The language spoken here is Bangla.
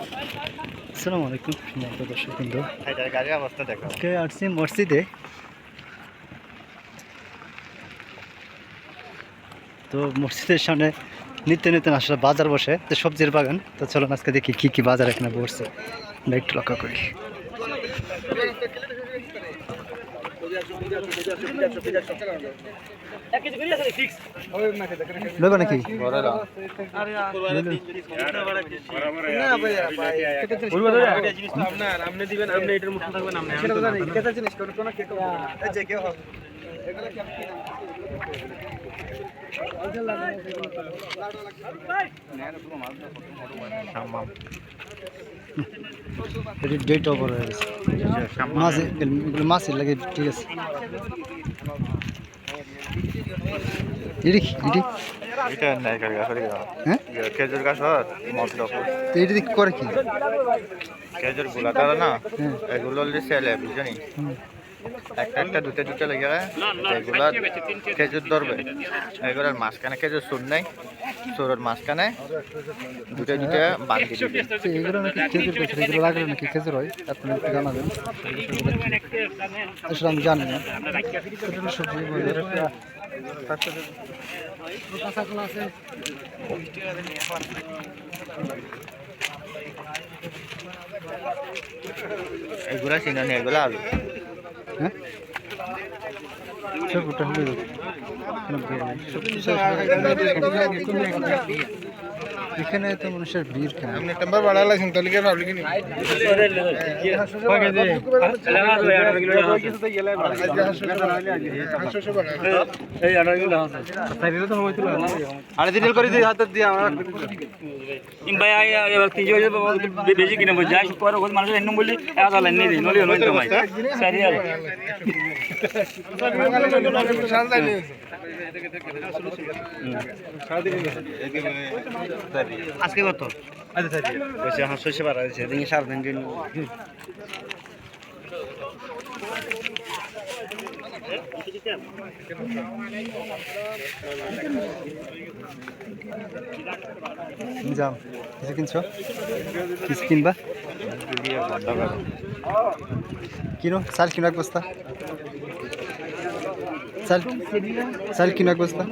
আসসালামু আলাইকুম সম্মানিত দর্শক বন্ধু আসছি মসজিদে তো মসজিদের সামনে নিত্য নিত্য আসলে বাজার বসে তো সবজির বাগান। তো চলুন আজকে দেখি কি কি বাজার এখানে বসছে। আমরা একটু লক্ষ্য করি। নেবে নাকি? ডেট ওভার হয়ে গেছে মাছ এগুলো মাছের লাগে ঠিক আছে হ্যাঁ করে কি খেজুরগুলা তারা না হ্যাঁ এগুলো সেলে হুম। একটা একটা দুটো দুটো লেগে এগুলা খেজুর ধরবে। এগুলোর মাঝখানে খেজুর সুর নেই সুরের মাঝখানে দুটো দুটো বান্ধি দিবে। এগুলো নাকি খেজুর এগুলো লাগলে নাকি খেজুর হয়? আপনি একটু জানাবেন। আসলে আমি জানি না। সবজি। এগুলা চিনি এগুলা আলু। सब उठा लो এখানে তো মানুষের ভিড় কেন? আপনি টেম্পার বাড়া লাগছেন তাহলে কি ভাবলি কি? আরে দিন করে দিই হাতে দিয়ে আমরা ভাই আই এবার তিনজন বেশি কিনে বল যাই পরে ওই মানুষ এন্ন বলি এত লাইন নেই দিই নলি নলি তো ভাই। সারি আর। আজকে কত? বসে হাঁস শস্য বাড়া দিয়েছে দিন সার দিন দিন যাও কিছু কিনছো? কিছু কিনবা? কিনো চাল কিনো বস্তা? চাল চাল কিনো এক বস্তা